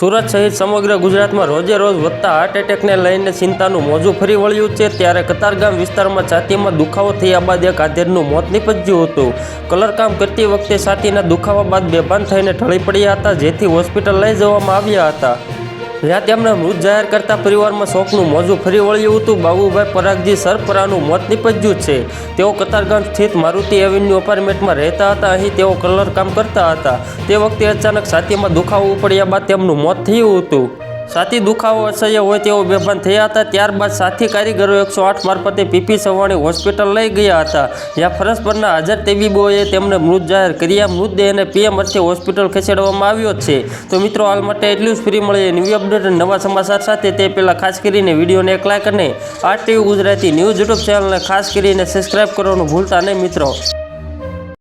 સુરત સહિત સમગ્ર ગુજરાતમાં રોજે રોજ વધતા હાર્ટ એટેકને લઈને ચિંતાનું મોજું ફરી વળ્યું છે, ત્યારે કતારગામ વિસ્તારમાં છાતીમાં દુખાવો થયા બાદ એક આધેરનું મોત નીપજ્યું હતું. કલરકામ કરતી વખતે છાતીના દુખાવા બાદ બેભાન થઈને ઢળી પડ્યા હતા, જેથી હોસ્પિટલ લઈ જવામાં આવ્યા હતા. જ્યાં તેમણે મૃત જાહેર કરતા પરિવારમાં શોકનું મોજું ફરી વળ્યું હતું. બાબુભાઈ પરાગજી સરપરાનું મોત નીપજ્યું છે. તેઓ કતારગંજ સ્થિત મારુતિ એવન્યુ અપાર્ટમેન્ટમાં રહેતા હતા. અહીં તેઓ કલર કામ કરતા હતા. તે વખતે અચાનક છાતીમાં દુખાવો ઉપડ્યા બાદ તેમનું મોત થયું હતું. છાતી દુખાવો અસહ્ય હોય તેઓ બેભાન થયા હતા. ત્યારબાદ સાથી કારીગરો એકસો આઠ મારફતે પીપી સવાણી હોસ્પિટલ લઈ ગયા હતા. જ્યાં ફરજ પરના હાજર તબીબોએ તેમને મૃત જાહેર કર્યા. મૃતદેહને પીએમ અર્થે હોસ્પિટલ ખસેડવામાં આવ્યો છે. તો મિત્રો, હાલ માટે એટલું જ. ફ્રી મળીએ ન્યૂ અપડેટ અને નવા સમાચાર સાથે. તે પહેલાં ખાસ કરીને વિડીયોને એક લાઈક અને આ ટીવી ગુજરાતી ન્યૂઝ યુટ્યુબ ચેનલને ખાસ કરીને સબસ્ક્રાઇબ કરવાનું ભૂલતા નહીં મિત્રો.